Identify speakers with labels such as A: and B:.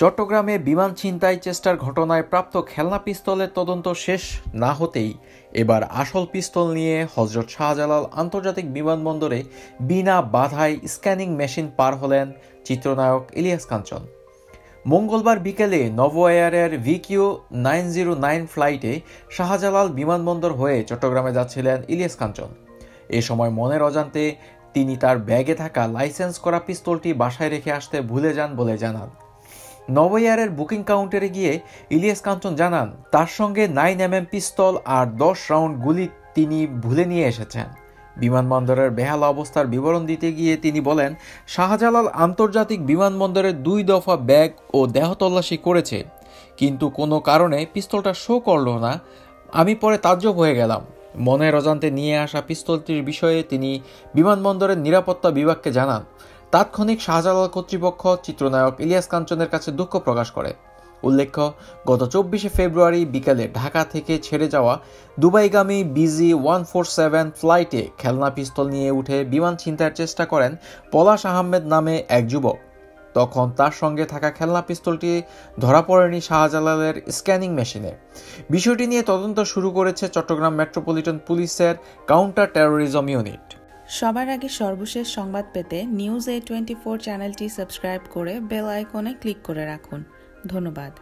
A: চট্টগ্রামে বিমান ছিনতাই চেষ্টার ঘটনায় প্রাপ্ত খেলনা পিস্তলের তদন্ত শেষ না হতেই এবার আসল পিস্তল নিয়ে হজরত শাহজালাল আন্তর্জাতিক বিমানবন্দরে বিনা বাধায় স্ক্যানিং মেশিন পার হলেন চিত্রনায়ক ইলিয়াস কাঞ্চন। মঙ্গলবার বিকেলে নভো এয়ারের ভিকিউ নাইন জিরো নাইন ফ্লাইটে শাহজালাল বিমানবন্দর হয়ে চট্টগ্রামে যাচ্ছিলেন ইলিয়াস কাঞ্চন। এ সময় মনের অজান্তে তিনি তার ব্যাগে থাকা লাইসেন্স করা পিস্তলটি বাসায় রেখে আসতে ভুলে যান বলে জানান। নবইয়ারের বুকিং কাউন্টারে গিয়ে ইলিয়াস কাঞ্চন জানান, তার সঙ্গে নাইন এম এম পিস্তল আর দশ রাউন্ড গুলি তিনি ভুলে নিয়ে এসেছেন। বিমানবন্দরের বেহাল অবস্থার বিবরণ দিতে গিয়ে তিনি বলেন, শাহজালাল আন্তর্জাতিক বিমানবন্দরের দুই দফা ব্যাগ ও দেহ তল্লাশি করেছে। কিন্তু কোনো কারণে পিস্তলটা শো করল না। আমি পরে তাজ্জব হয়ে গেলাম। মনের অজান্তে নিয়ে আসা পিস্তলটির বিষয়ে তিনি বিমানবন্দরের নিরাপত্তা বিভাগকে জানান। তাৎক্ষণিক শাহজালাল কর্তৃপক্ষ চিত্রনায়ক ইলিয়াস কাঞ্চনের কাছে দুঃখ প্রকাশ করে। উল্লেখ্য, গত চব্বিশে ফেব্রুয়ারি বিকালে ঢাকা থেকে ছেড়ে যাওয়া দুবাইগামী বিজি ওয়ান ফোর সেভেন ফ্লাইটে খেলনা পিস্তল নিয়ে উঠে বিমান ছিনতাইয়ের চেষ্টা করেন পলাশ আহমেদ নামে এক যুবক। তখন তার সঙ্গে থাকা খেলনা পিস্তলটি ধরা পড়েনি শাহজালালের স্ক্যানিং মেশিনে। বিষয়টি নিয়ে তদন্ত শুরু করেছে চট্টগ্রাম মেট্রোপলিটন পুলিশের কাউন্টার টেরোরিজম ইউনিট।
B: সবার আগে সর্বশেষ সংবাদ পেতে নিউজ এ টোয়েন্টি ফোর চ্যানেলটি সাবস্ক্রাইব করে বেল আইকনে ক্লিক করে রাখুন। ধন্যবাদ।